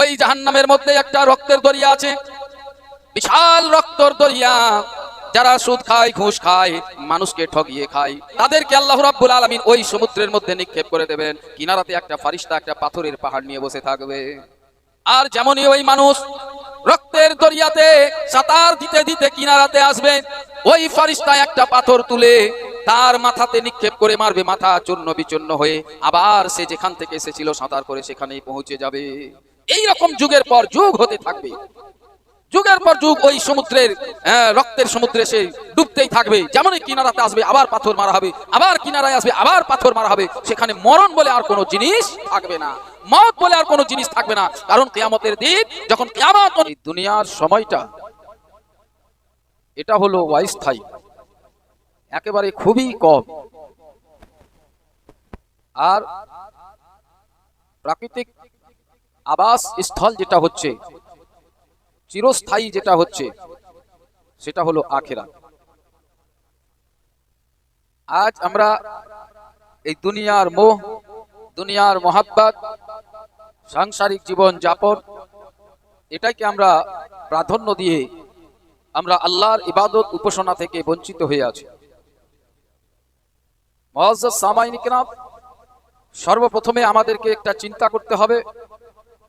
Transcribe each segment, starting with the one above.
ওই জাহান্নামের মধ্যে একটা রক্তের দরিয়া আছে। বিশাল রক্তর দরিয়া। যারা সুদ খায়, ঘুষ খায়, মানুষকে ঠগিয়ে খায়, তাদেরকে আল্লাহ রাব্বুল আলামিন ওই সমুদ্রের মধ্যে নিক্ষেপ করে দেবেন। কিনারাতে একটা ফারিস্তা একটা পাথরের পাহাড় নিয়ে বসে থাকবে। আর যেমনই ওই মানুষ রক্তের দরিয়াতে সাঁতার দিতে দিতে কিনারাতে আসবে, ওই ফারিস্তা একটা পাথর তুলে তার মাথাতে নিক্ষেপ করে মারবে, মাথা চূর্ণ বিচূর্ণ হয়ে আবার সে যেখান থেকে এসেছিল সাঁতার করে সেখানেই পৌঁছে যাবে। এই রকম যুগের পর যুগ হতে থাকবে। যুগের পর যুগ ওই সমুদ্রের আহ, রক্তের সমুদ্রে সে ডুবতেই থাকবে। যেমনই কিনারাতে আসবে আবার পাথর মারা হবে। আবার কিনারায় আসবে আবার পাথর মারা হবে। সেখানে মরণ বলে আর কোনো জিনিস থাকবে না। মত বলে আর কোনো জিনিস থাকবে না। কারণ কেয়ামতের দিন যখন কিয়ামত দুনিয়ার সময়টা এটা হলো অস্থায়ী। একেবারে খুবই কম। আর প্রাকৃতিক আবাস স্থল যেটা হচ্ছে, চিরস্থায়ী যেটা হচ্ছে, সেটা হলো আখেরা আজ আমরা এই দুনিয়ার মোহ, দুনিয়ার মহাব্বাত, সাংসারিক জীবন যাপন, এটাকে আমরা প্রাধান্য দিয়ে আমরা আল্লাহর ইবাদত উপাসনা থেকে বঞ্চিত হয়ে আছি। মহাজ্জাজ সামাইন কিরাম, সর্বপ্রথমে আমাদেরকে একটা চিন্তা করতে হবে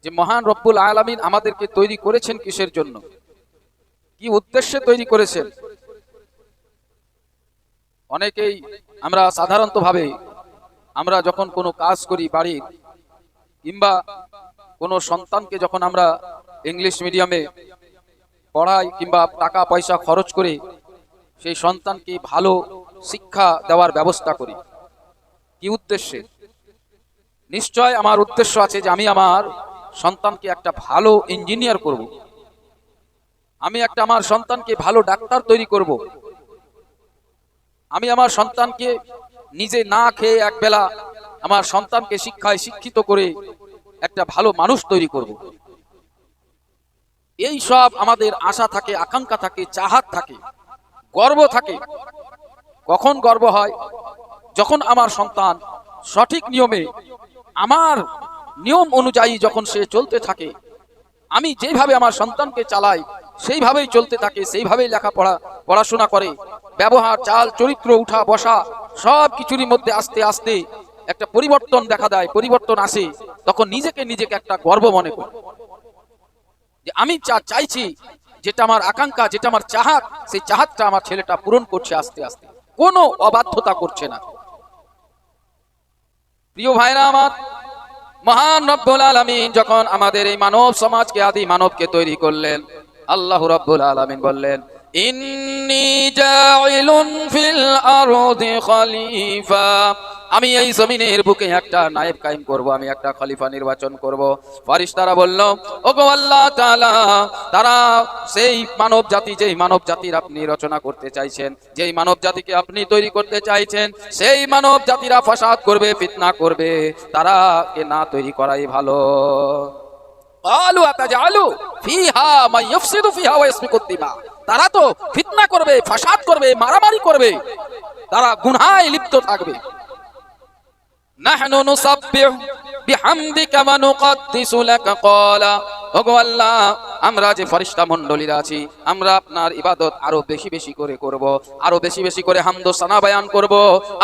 যে মহান রব্বুল আলামিন আমাদেরকে তৈরি করেছেন কিসের জন্য? কি উদ্দেশ্যে তৈরি করেছেন? অনেকেই আমরা সাধারণত ভাবে আমরা যখন কোনো কাজ করি বাড়ির, কিংবা কোনো সন্তানকে যখন আমরা ইংলিশ মিডিয়ামে পড়াই কিংবা টাকা পয়সা খরচ করে, সেই সন্তানকে ভালো শিক্ষা দেওয়ার ব্যবস্থা করি। কি উদ্দেশ্যে? নিশ্চয় আমার উদ্দেশ্য আছে যে আমি আমার সন্তানকে একটা ভালো ইঞ্জিনিয়ার করব। আমি একটা আমার সন্তানকে ভালো ডাক্তার তৈরি করব। আমি আমার সন্তানকে নিজে না খেয়ে একবেলা আমার সন্তানকে শিক্ষায় শিক্ষিত করে একটা ভালো মানুষ তৈরি করব। এই সব আমাদের আশা থাকে, আকাঙ্ক্ষা থাকে, চাহাত থাকে, গর্ব থাকে কখন গর্ব হয় যখন আমার সন্তান সঠিক নিয়মে আমার নিয়ম অনুযায়ী যখন সে চলতে থাকে, আমি যেভাবে আমার সন্তানকে চালাই, সেইভাবেই চলতে থাকে, সেইভাবেই লেখাপড়া, পড়াশোনা করে, ব্যবহার, চাল, চরিত্র, উঠা, বসা, সব কিছুরই মধ্যে আস্তে আস্তে একটা পরিবর্তন দেখা দেয়, পরিবর্তন আসে, তখন নিজেকে নিজেকে একটা গর্ব মনে করি। যে আমি যা চাইছি, যেটা আমার আকাঙ্ক্ষা, যেটা আমার চাহাত, সেই চাহাতটা আমার ছেলেটা পূরণ করছে আস্তে আস্তে। কোনো অবাধ্যতা করছে না। প্রিয় ভাইরা আমার মহান রব্বুল আলমিন যখন আমাদের এই মানব সমাজকে, আদি মানবকে তৈরি করলেন, আল্লাহ রব্বুল আলামিন বললেন আমি এই জমিনের বুকে একটা নায়েব কায়েম করব, আমি একটা খলিফা নির্বাচন করব। ফারিস্তারা বলল, ওগো আল্লাহ তারা সেই মানব জাতি, যেই মানব জাতির আপনি রচনা করতে চাইছেন, যেই মানব জাতিকে আপনি তৈরি করতে চাইছেন, সেই মানব জাতিরা ফসাদ করবে, ফিতনা করবে তারা কে না তৈরি করাই ভালো। আলু আতাজা আলু ফিহা মা ইউফসিদু ফিহা ওয়া তারা তো ফিতনা করবে, ফাসাদ করবে, মারামারি করবে। তারা গুনাহে লিপ্ত থাকবে। নাহনু নুসাব্বিহু বিহামদিকা ওয়া নুকাদ্দিসু লাকা। ক্বালা, ওগো আল্লাহ আমরা যে ফরিস্তা মণ্ডলীরা আছি, আমরা আপনার ইবাদত আরও বেশি বেশি করে করব, আরও বেশি বেশি করে হামদ সানা বয়ান করব।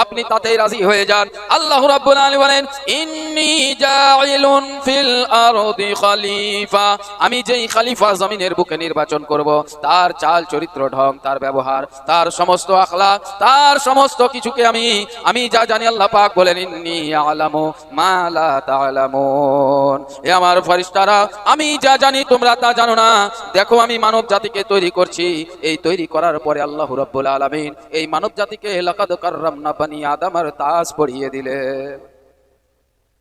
আপনি তাতেই রাজি হয়ে যান। আল্লাহ রাব্বুল আলামিন বলেন, ইন্নী জাইলুন ফিল আরদি খলিফা। আমি যেই খলিফা জমিনের বুকে নির্বাচন করব, তার চাল, চরিত্র, ঢং, তার ব্যবহার, তার সমস্ত আখলাক তার সমস্ত কিছুকে আমি আমি যা জানি আল্লাহ পাক বলেন, ইন্নী আলামু মা লা তা'লামুন এ আমার ফেরেশতারা আমি যা জানি তোমরা তা জানো না? দেখো আমি মানব জাতিকে তৈরি করছি। এই তৈরি করার পরে আল্লাহ রাব্বুল আলামিন এই মানব জাতিকে লাকাদ কাররামনা বানি আদমের তাজ পড়িয়ে দিলেন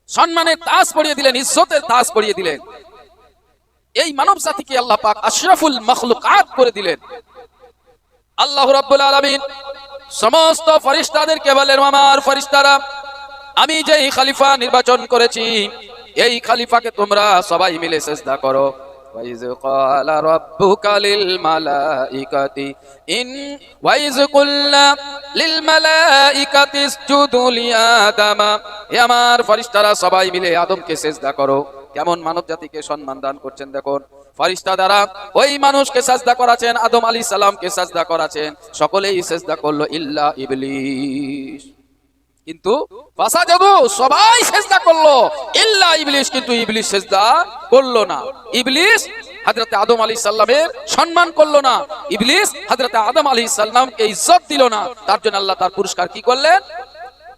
সম্মানের তাজ পড়িয়ে দিলেন, ইজ্জতের তাজ পড়িয়ে দিলেন। এই মানব জাতিকে আল্লাহ পাক আশরাফুল মখলুকাত করে দিলেন। আল্লাহ রাব্বুল আলামিন সমস্ত ফরিস্তাদেরকে বলেন আমার ফরিস্তারা, আমি যেই খলিফা নির্বাচন করেছি, এই খলিফাকে তোমরা সবাই মিলে চেষ্টা করো। وإذ قال ربك للملائكة إن وإذ قلنا للملائكة اسجدوا لآدم এ আমার ফরিস্তারা সবাই মিলে আদমকে সেজদা করো কেমন মানব জাতিকে সম্মান দান করছেন দেখুন ফারিস্তা দ্বারা ওই মানুষকে সাজদা করাছেন আদম আলী সালামকে সাজদা করাছেন সকলেই সাজদা করলো ইল্লা ইবলিস কিন্তু বাসা ফাসাজাদু সবাই সেজদা করল। ইল্লা ইবলিস কিন্তু ইবলিস সেজদা করল না। ইবলিস হযরতে আদম আলাইহিস সালামের সম্মান করল না। ইবলিস হযরতে আদম আলাইহিস সালামকে ইজ্জত দিল না। তার জন্য আল্লাহ তার পুরস্কার কি করলেন?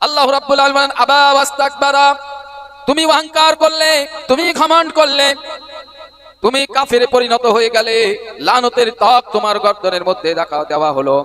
আল্লাহ রাব্বুল আলামিন আবা ওয়াস্তাকবারা। তুমি অহংকার করলে, তুমি ঘমন্ড করলে, তুমি কাফেরে পরিণত হয়ে গেলে, লানতের তক তোমার গর্দনের মধ্যে দেখা দেওয়া হলো।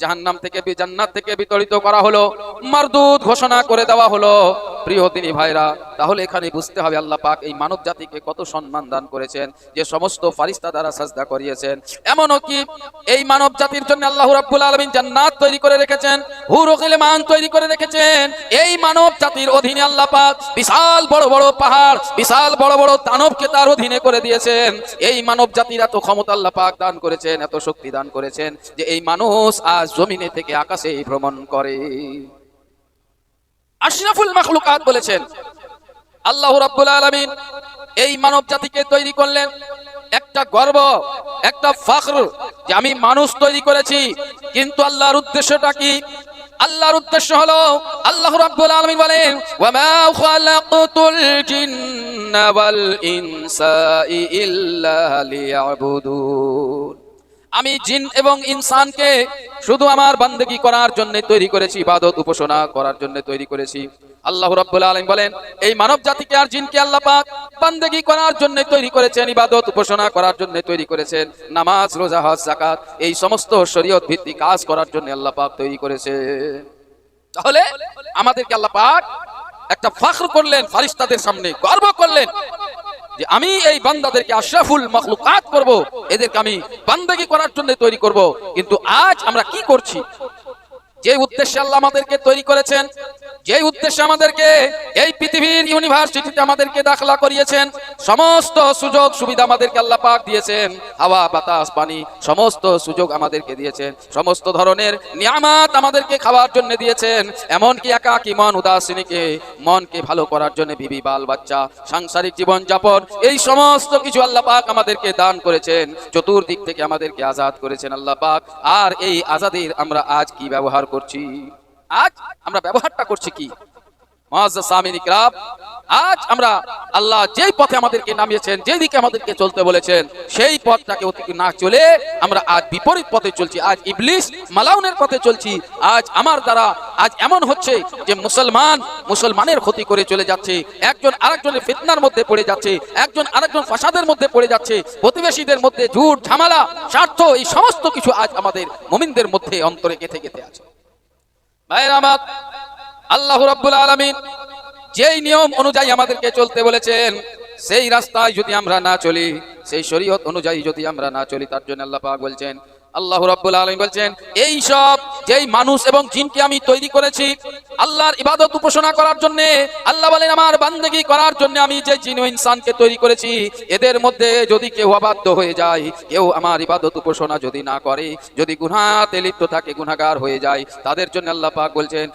জাহান্নাম থেকে বি- জান্নাত থেকে বিতরিত করা হলো। মারদুদ ঘোষণা করে দেওয়া হলো। প্রিয় তিনি ভাইরা, তাহলে এখানে বুঝতে হবে আল্লাহ পাক এই মানব জাতিকে কত সম্মান দান করেছেন, যে সমস্ত ফারিস্তা দ্বারা সাজদা করিয়েছেন। এমনও কি এই মানব জাতির জন্য আল্লাহ রাব্বুল আলামিন জান্নাত তৈরি করে রেখেছেন হুরুকিল মান তৈরি করে রেখেছেন। এই মানব জাতির অধীনে আল্লাহ পাক বিশাল বড় বড় পাহাড়, বিশাল বড় বড় দানবকে তার অধীনে করে দিয়েছেন। এই মানব জাতির এত ক্ষমতা আল্লাহ পাক দান করেছেন, এত শক্তি দান করেছেন, যে এই মানুষ আজ জমিনে থেকে আকাশে ভ্রমণ করে। আশরাফুল মাখলুকাত বলেছেন, আল্লাহ রাব্বুল আলামিন এই মানব জাতিকে তৈরি করলেন একটা গর্ব, একটা ফখর যে আমি মানুষ তৈরি করেছি, কিন্তু আল্লাহর উদ্দেশ্যটা কি? আল্লাহর উদ্দেশ্য হলো, আল্লাহ রাব্বুল আলামিন বলেন ওয়া মা খালাকতুল জিন্না ওয়াল ইনসা ইল্লা লিয়াবুদুন। আমি জিন এবং ইনসানকে শুধু আমার বান্দেগি করার জন্য তৈরি করেছি, ইবাদত উপাসনা করার জন্য তৈরি করেছি। আল্লাহ রাব্বুল আলামিন বলেন, এই মানব জাতিকে আর জিনকে আল্লাহ পাক বান্দেগি করার জন্য তৈরি করেছেন, ইবাদত উপাসনা করার জন্য তৈরি করেছেন, নামাজ, রোজা, হজ, যাকাত, এই সমস্ত শরীয়ত ভিত্তিক কাজ করার জন্য আল্লাহ পাক তৈরি করেছে। তাহলে আমাদেরকে আল্লাহ পাক একটা ফখর করলেন, ফারিস্তাদের সামনে গর্ব করলেন যে আমি এই বান্দাদেরকে আশরাফুল মখলুকাত করব, এদেরকে আমি বান্দাগি করার জন্য তৈরি করব। কিন্তু আজ আমরা কি করছি? যে উদ্দেশ্যে আল্লাহ আমাদেরকে তৈরি করেছেন, যে উদ্দেশ্যে আমাদেরকে এই পৃথিবীর ইউনিভার্সিটিতে আমাদেরকে দাখলা করিয়েছেন, সমস্ত সুযোগ সুবিধা আমাদেরকে আল্লাহ পাক দিয়েছেন, হাওয়া, বাতাস, পানি, সমস্ত সুযোগ আমাদেরকে দিয়েছেন, সমস্ত ধরনের নিয়ামাত আমাদেরকে খাওয়ার জন্য দিয়েছেন, এমনকি একাকি মন উদাসীনীকে, মনকে ভালো করার জন্য বিবি, বাল, বাচ্চা, সাংসারিক জীবন যাপন এই সমস্ত কিছু আল্লাহ পাক আমাদেরকে দান করেছেন, চতুর্দিক থেকে আমাদেরকে আজাদ করেছেন আল্লাহ পাক। আর এই আজাদির আমরা আজ কি ব্যবহার করছি। আজ আমরা ব্যবহারটা করছি কি? আজ আমরা আল্লাহ যেই পথে আমাদেরকে নামিয়েছেন, যেই দিকে আমাদেরকে চলতে বলেছেন, সেই পথটাকে না চলে আমরা আজ বিপরীত পথে চলছি। আজ ইবলিস মালাউনের পথে চলছি। আজ আমার দ্বারা আজ এমন হচ্ছে যে মুসলমান মুসলমানের ক্ষতি করে চলে যাচ্ছে। একজন আরেকজনের ফিতনার মধ্যে পড়ে যাচ্ছে। একজন আরেকজন ফাসাদের মধ্যে পড়ে যাচ্ছে। প্রতিবেশীদের মধ্যে ঝুট, ঝামেলা, স্বার্থ, এই সমস্ত কিছু আজ আমাদের মুমিনদের মধ্যে অন্তরে গেথে গেথে আছে। ভাইয়ের আমার, আল্লাহ রব্বুল আলামিন যেই নিয়ম অনুযায়ী আমাদেরকে চলতে বলেছেন, সেই রাস্তায় যদি আমরা না চলি, সেই শরীয়ত অনুযায়ী যদি আমরা না চলি, তার জন্য আল্লাহ পাক বলছেন আল্লাহ রাব্বুল আলামিন বলছেন, এই সব যেই মানুষ এবং জিনকে আমি তৈরি করেছি, আল্লাহর ইবাদত উপাসনা করার জন্য, আল্লাহ বলেন, আমার বান্দেগি করার জন্য আমি যে জিন ইনসানকে তৈরি করেছি, এদের মধ্যে যদি কেউ অবাধ্য হয়ে যায়, কেউ আমার ইবাদত উপাসনা যদি না করে, যদি গুনাহতে লিপ্ত থাকে গুনাহগার হয়ে যায়, তাদের জন্য আল্লাহ পাক বলছেন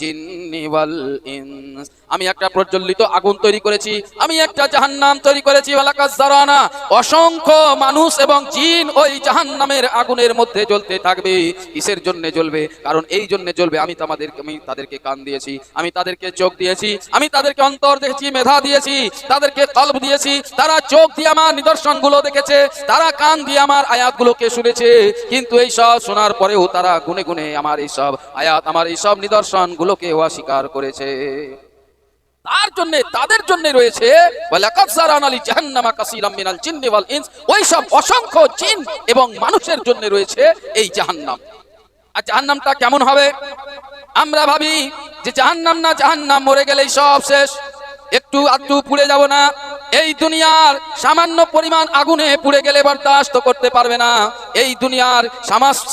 জিন্নি ওয়াল ইনস। আমি একটা প্রজ্বলিত আগুন তৈরি করেছি, আমি একটা জাহান্নাম তৈরি করেছি অসংখ্য মানুষ এবং জিন ওই জাহান্নামের আগুনের মধ্যে জ্বলতে থাকবে, কিসের জন্য জ্বলবে? কারণ এই জন্য জ্বলবে, আমি তাদেরকে আমি তাদেরকে কান দিয়েছি, আমি তাদেরকে চোখ দিয়েছি, আমি তাদেরকে অন্তর দেখেছি, মেধা দিয়েছি, তাদেরকে কলব দিয়েছি, তারা চোখ দিয়ে আমার নিদর্শনগুলো দেখেছে, তারা কান দিয়ে আমার আয়াতগুলোকে শুনেছে, কিন্তু এই সব শোনার পরেও তারা গুনে গুনে আমার এইসব আয়াত, আমার এই সব নিদর্শনগুলোকে অস্বীকার করেছে। তার জন্য, তাদের জন্য রয়েছে ওই সব অসংখ্য জিন এবং মানুষের জন্য রয়েছে এই জাহান্নাম। আর জাহান্নামটা কেমন হবে? আমরা ভাবি যে জাহান্নাম না জাহান্নাম, মরে গেলেই সব শেষ। একটু আধটু পুড়ে যাব না? এই দুনিয়ার সামান্য পরিমাণ আগুনে পুড়ে গেলে বরদাস্ত করতে পারবে না। এই দুনিয়ার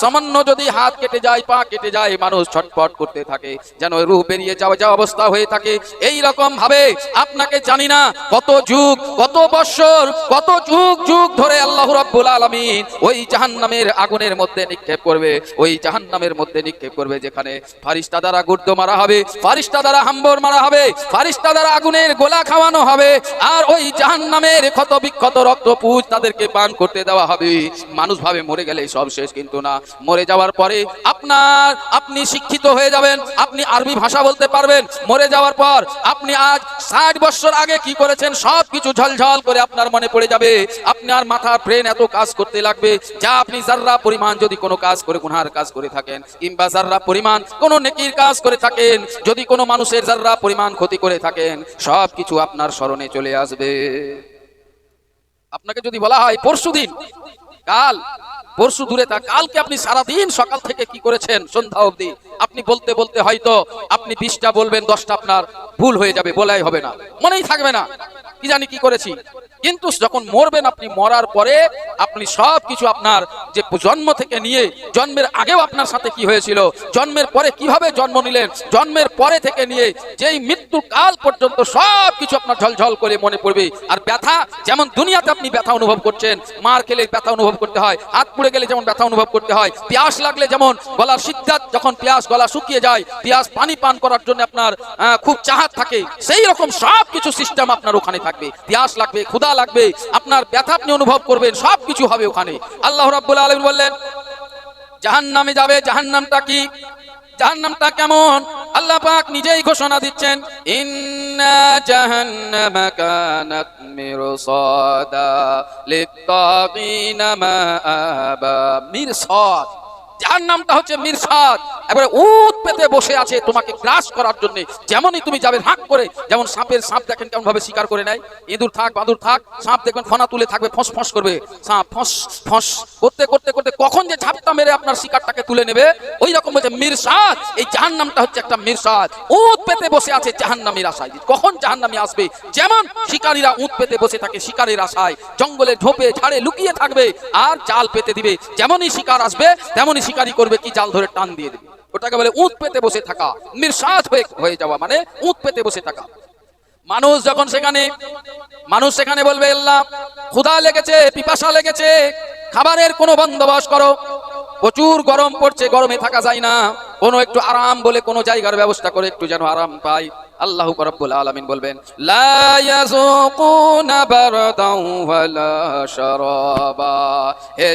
সামান্য যদি হাত কেটে যায়, পা কেটে যায়, মানুষ ছটফট করতে থাকে, যেন রূপ বেরিয়ে যাওয়া যা অবস্থা হয়ে থাকে। এই রকম ভাবে আপনাকে জানি না কত যুগ, কত বৎসর, কত যুগ যুগ ধরে আল্লাহ রাব্বুল আলামিন ওই জাহান্নামের আগুনের মধ্যে নিক্ষেপ করবে, ওই জাহান্নামের মধ্যে নিক্ষেপ করবে যেখানে ফারিস্তা দ্বারা গুর্দ মারা হবে, ফারিস্তা দ্বারা হাম্বর মারা হবে, ফারিস্তা দ্বারা আগুনের গোলা খাওয়ানো হবে, আর ওই জাহান্নামের ক্ষত বিক্ষত রক্ত পুজ তাদেরকে পান করতে দেওয়া হবে। মানুষ ভাবে মরে গেলে সব শেষ কিন্তু না। মরে যাওয়ার পরে আপনার, আপনি শিক্ষিত হয়ে যাবেন, আপনি আরবি ভাষা বলতে পারবেন। মরে যাওয়ার পর আপনি আজ ষাট বছর আগে কি করেছেন, সব কিছু ঝলঝল করে আপনার মনে পড়ে যাবে। আপনার মাথা ব্রেন এত কাজ করতে লাগবে, যা আপনি জাররা পরিমাণ যদি কোনো কাজ করে গুনহার কাজ করে থাকেন, কিংবা জাররা পরিমাণ কোনো নেকির কাজ করে থাকেন, যদি কোনো মানুষের জাররা পরিমাণ ক্ষতি করে থাকেন, সব কিছু আপনার স্মরণে চলে আসবে। আপনাকে যদি বলা হয়, পরশু দিন, কাল, পরশু দূরে তা কালকে আপনি সারাদিন সকাল থেকে কি করেছেন? সন্ধ্যা অবধি। আপনি বলতে বলতে হয়তো আপনি বিশটা বলবেন, দশটা আপনার ভুল হয়ে যাবে, বলাই হবে না। মনেই থাকবে না। কি জানি কি করেছি? কিন্তু যখন মরবেন আপনি মরার পরে, আপনি সব কিছু আপনার যে জন্ম থেকে নিয়ে, জন্মের আগেও আপনার সাথে কি হয়েছিল, জন্মের পরে কীভাবে জন্ম নিলেন, জন্মের পরে থেকে নিয়ে, যেই মৃত্যু কাল পর্যন্ত সব কিছু আপনার ঝলঝল করে মনে পড়বে। আর ব্যথা, যেমন দুনিয়াতে আপনি ব্যথা অনুভব করছেন, মার খেলে ব্যথা অনুভব করতে হয়, হাত পুড়ে গেলে যেমন ব্যথা অনুভব করতে হয়, পিয়াস লাগলে যেমন গলার সিদ্ধাত যখন পিয়াস গলা শুকিয়ে যায়, পিয়াস পানি পান করার জন্য আপনার খুব চাহাত থাকে, সেই রকম সব কিছু সিস্টেম আপনার ওখানে থাকবে। পিয়াস লাগবে ক্ষুধা লাগবে, আপনার ব্যথা আপনি অনুভব করবেন, সব কিছু হবে ওখানে। আল্লাহ রাব্বুল আলামিন বললেন, জাহান্নামে যাবে, জাহান্নামটা কি? জাহান্নামটা কেমন? আল্লাহ পাক নিজেই ঘোষণা দিচ্ছেন, ইন্না জাহান্নামা কানাত মিরসাদা লিত্তাগিনা মাআবা মিরসাদ। জাহান্নামটা হচ্ছে মিরসাদ। এবারে উত পেতে বসে আছে তোমাকে গ্রাস করার জন্য। যেমনই তুমি যাবে হাঁক করে, যেমন সাপের সাপ দেখেন কেমন ভাবে শিকার করে নেয়। ইঁদুর থাক, বাদুর থাক, সাপ দেখবেন ফনা তুলে থাকবে ফস ফস করবে। সাপ ফস ফস করতে করতে করতে কখন যে ঝাপটা মেরে আপনার শিকারটাকে তুলে নেবে, ওই রকম হচ্ছে মিরসাদ। এই জাহান্নামটা হচ্ছে একটা মিরসাদ। উত পেতে বসে আছে জাহান্নামের আশায়। কখন জাহান্নামি আসবে? যেমন শিকারীরা উত পেতে বসে থাকে শিকারের আশায়। জঙ্গলে ঢোপে ঝাড়ে লুকিয়ে থাকবে, আর জাল পেতে দিবে। যেমনই শিকার আসবে, তেমনই শিকারি করবে কি জাল ধরে টান দিয়ে দেবে? ওটাকে বলে উঁত পেতে বসে থাকা। মিরসাদ হয়ে হয়ে যাওয়া মানে উঁত পেতে বসে থাকা। মানুষ যখন সেখানে, মানুষ সেখানে বলবে, আল্লাহ, ক্ষুধা লেগেছে, পিপাসা লেগেছে, খাবারের কোনো বন্দোবস্ত করো। প্রচুর গরম পড়ছে, গরমে থাকা যায় না। কোনো একটু আরাম বলে কোনো জায়গার ব্যবস্থা করে একটু যেন আরাম পাই। আল্লাহ রাব্বুল আলামিন বলবেন হে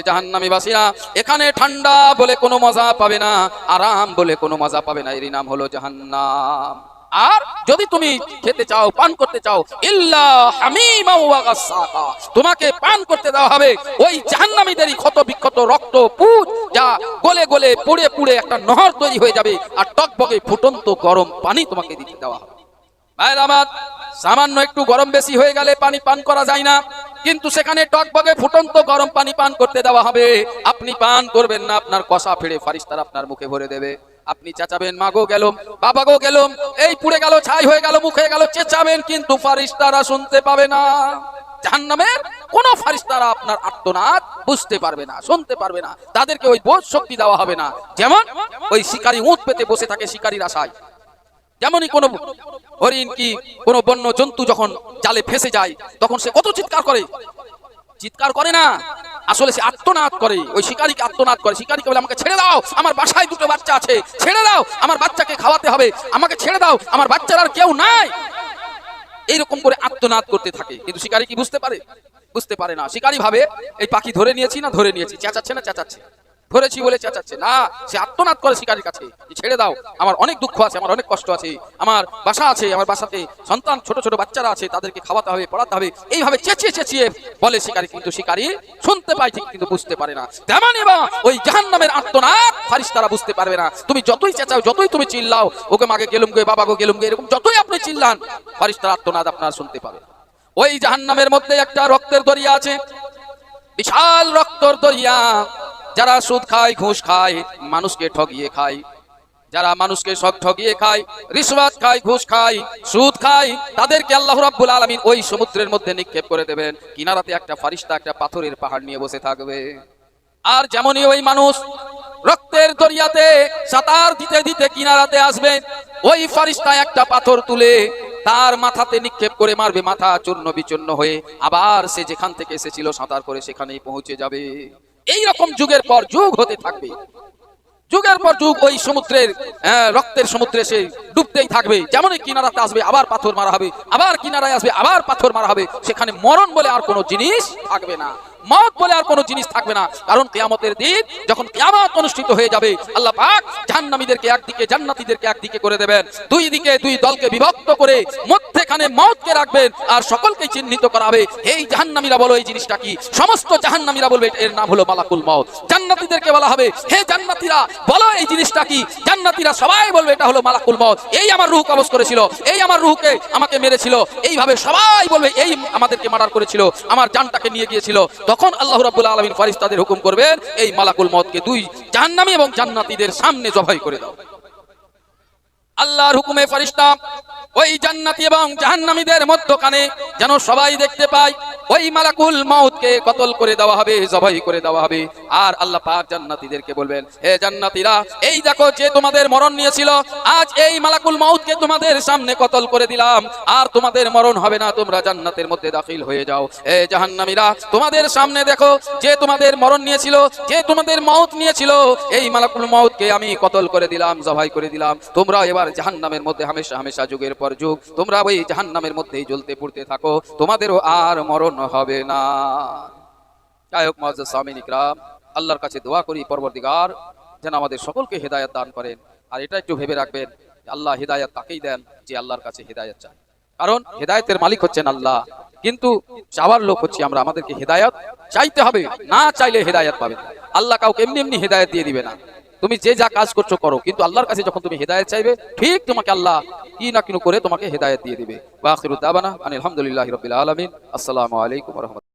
এখানে ঠান্ডা বলে কোনো মজা পাবে না, আরাম বলে কোনো মজা পাবে না। এরই নাম হলো জাহান্নাম। আর যদি তুমি খেতে চাও, পান করতে চাও, ইল্লা হামিমা ওয়া তোমাকে পান করতে দেওয়া হবে ওই জাহান্নামীদেরই ক্ষত বিক্ষত রক্ত পুজ যা গলে গলে পুড়ে পুড়ে একটা নহর তৈরি হয়ে যাবে আর টকবকে ফুটন্ত গরম পানি তোমাকে দিতে দেওয়া হবে। ভাইয়ের আমার, সামান্য একটু গরম বেশি হয়ে গেলে পানি পান করা যায় না, কিন্তু সেখানে টকবগে ফুটন্ত গরম পানি পান করতে দেওয়া হবে। আপনি পান করবেন না, আপনার কষা ফেড়ে ফারিস্তার আপনার মুখে ভরে দেবে। আপনি চেঁচাবেন মাগো গেলুম, বাবা গো গেলুম, এই পুড়ে গেল, ছাই হয়ে গেল, মুখে গেল, চেঁচাবেন, কিন্তু ফারিস্তারা শুনতে পাবে না। কোন ফারিস্তারা আপনার আত্মনাদ বুঝতে পারবে না, শুনতে পারবে না। তাদেরকে ওই বোধ শক্তি দেওয়া হবে না। যেমন ওই শিকারী উঁত পেতে বসে থাকে শিকারীর আশায়। যেমনই কোনো হরিণ কি কোনো বন্য জন্তু যখন জালে ফেসে যায়, তখন সে কত চিৎকার করে। চিৎকার করে না? আসলে সে আত্মনাদ করে, ওই শিকারীকে আত্মনাদ করে। শিকারীকে বলে, আমাকে ছেড়ে দাও, আমার বাসায় দুটো বাচ্চা আছে, ছেড়ে দাও, আমার বাচ্চাকে খাওয়াতে হবে, আমাকে ছেড়ে দাও, আমার বাচ্চার আর কেউ নাই। এইরকম করে আত্মনাদ করতে থাকে। কিন্তু শিকারী কি বুঝতে পারে? বুঝতে পারে না। শিকারী ভাবে, এই পাখি ধরে নিয়েছি না, ধরে নিয়েছি, চেঁচাচ্ছে না, চেঁচাচ্ছে। ধরেছি বলে চেঁচাচ্ছে। না, সে আত্মনাদ করে শিকারীর কাছে। ছেড়ে দাও, আমার অনেক দুঃখ আছে, আমার অনেক কষ্ট আছে, আমার বাসা আছে, আমার বাসাতে সন্তান, ছোট ছোট বাচ্চারা আছে, তাদেরকে খাওয়াতে হবে, পড়াতে হবে। এইভাবে চেঁচিয়ে চেঁচিয়ে বলে শিকারী, কিন্তু শিকারী শুনতে পায় ঠিক, কিন্তু বুঝতে পারে না। তেমনই বা ওই জাহান্নামের আত্মনাদ ফারিস তারা বুঝতে পারবে না। তুমি যতই চেঁচাও, যতই তুমি চিল্লাও, ওকে মাকে গেলুম গে, বাবা গো গেলুম গে, এরকম যতই আপনি চিল্লান ফারিস তার আত্মনাদ আপনার শুনতে পাবে। ওই জাহান্নামের মধ্যে একটা রক্তের দরিয়া আছে। বিশাল রক্তর দরিয়া যারা সুদ খায়, ঘুষ খায়, মানুষকে ঠগিয়ে খায়। যারা মানুষকে সব ঠগিয়ে খায় রিশওয়াত খায়, ঘুষ খায়, সুদ খায়, তাদেরকে আল্লাহ রাব্বুল আলামিন ওই সমুদ্রের মধ্যে নিক্ষেপ করে দেবেন। কিনারাতে একটা ফারিস্তা একটা পাথরের পাহাড় নিয়ে বসে থাকবে। আর যেমনই ওই মানুষ রক্তের দরিয়াতে সাঁতার দিতে দিতে কিনারাতে আসবে, ওই ফারিস্তা একটা পাথর তুলে তার মাথাতে নিক্ষেপ করে মারবে, মাথা চূর্ণ বিচূর্ণ হয়ে আবার সে যেখান থেকে এসেছিল সাঁতার করে সেখানেই পৌঁছে যাবে। এই রকম যুগের পর যুগ হতে থাকবে। যুগের পর যুগ ওই সমুদ্রের রক্তের সমুদ্রে সে ডুবতেই থাকবে। যেমনই কিনারাতে আসবে, আবার পাথর মারা হবে। আবার কিনারায় আসবে, আবার পাথর মারা হবে। সেখানে মরণ বলে আর কোনো জিনিস থাকবে না। মত বলে আর কোনো জিনিস থাকবে না। কারণ কিয়ামতের দিন যখন কিয়ামত অনুষ্ঠিত হয়ে যাবে, আল্লাহ পাক জাহান্নামীদেরকে একদিকে, জান্নাতীদেরকে একদিকে করে দেবেন। দুই দিকে দুই দলকে বিভক্ত করে মধ্যেখানে মতকে রাখবেন আর সকলকে চিহ্নিত করা হবে। এই জাহান্নামীরা বলো, এই জিনিসটা কি? সমস্ত জাহান্নামীরা বলবে, এর নাম হলো মালাকুল মত জান্নাতীদেরকে বলা হবে, হে জান্নাতীরা, বলো এই জিনিসটা কি? জান্নাতীরা সবাই বলবে, এটা হলো মালাকুল মত এই আমার রুহ কবজ করেছিল, এই আমার রুহকে আমাকে মেরেছিল। এইভাবে সবাই বলবে, এই আমাদেরকে মার্ডার করেছিল। আমার জানটাকে নিয়ে গিয়েছিল। তখন আল্লাহ রাবুল আলমিন ফারিস্তাদের হুকুম করবেন, এই মালাকুল মতকে দুই জাহান্নামী এবং জান্নাতিদের সামনে জবাই করে দাও। আল্লাহর হুকুমে ফারিস্তা ওই জান্নাতি এবং জাহান্নামীদের মধ্যখানে যেন সবাই দেখতে পায়, ওই মালাকুল মাউতকে কতল করে দেওয়া হবে, জবাই করে দেওয়া হবে। আর আল্লাহ পাক জান্নাতীদেরকে বলবেন, হে জান্নাতীরা, এই দেখো যে তোমাদের মরণ নিয়েছিল, আজ এই মালাকুল মাউতকে তোমাদের সামনে কতল করে দিলাম। আর তোমাদের মরণ হবে না, তোমরা জান্নাতের মধ্যে দাখিল হয়ে যাও। হে জাহান্নামীরা, তোমাদের সামনে দেখো যে তোমাদের মরণ নিয়েছিল, যে তোমাদের মাউত নিয়েছিল, এই মালাকুল মাউতকে আমি কতল করে দিলাম, জবাই করে দিলাম। তোমরা এবার জাহান্নামের মধ্যে হামেশা হামেশা যুগের পর যুগ, তোমরা ওই জাহান্নামের মধ্যেই জ্বলতে পড়তে থাকো, তোমাদেরও আর মরণ হবে না। যাই হোক মহাজ স্বামীন ইকরাম আল্লাহর কাছে দোয়া করি, পরবর্তীকার, যেন আমাদের সকলকে হেদায়ত দান করেন। আর এটা একটু ভেবে রাখবেন আল্লাহ হেদায়ত তাকেই দেন, যে আল্লাহর কাছে হেদায়ত চায়। কারণ হেদায়তের মালিক হচ্ছেন আল্লাহ, কিন্তু চাওয়ার লোক হচ্ছে আমরা, আমাদেরকে হেদায়ত চাইতে হবে, না চাইলে হেদায়ত পাবে আল্লাহ কাউকে এমনি এমনি হেদায়ত দিয়ে দিবে না। তুমি যে যা কাজ করছ করো, কিন্তু আল্লাহর কাছে যখন তুমি হেদায়ত চাইবে, ঠিক তোমাকে আল্লাহ কি না কিনু করে তোমাকে হেদায়ত দিয়ে দিবে। ওয়া আলহামদুলিল্লাহ আনিল হামদুলিল্লাহি আসসালামু আলাইকুম রাহমাতুল্লাহ।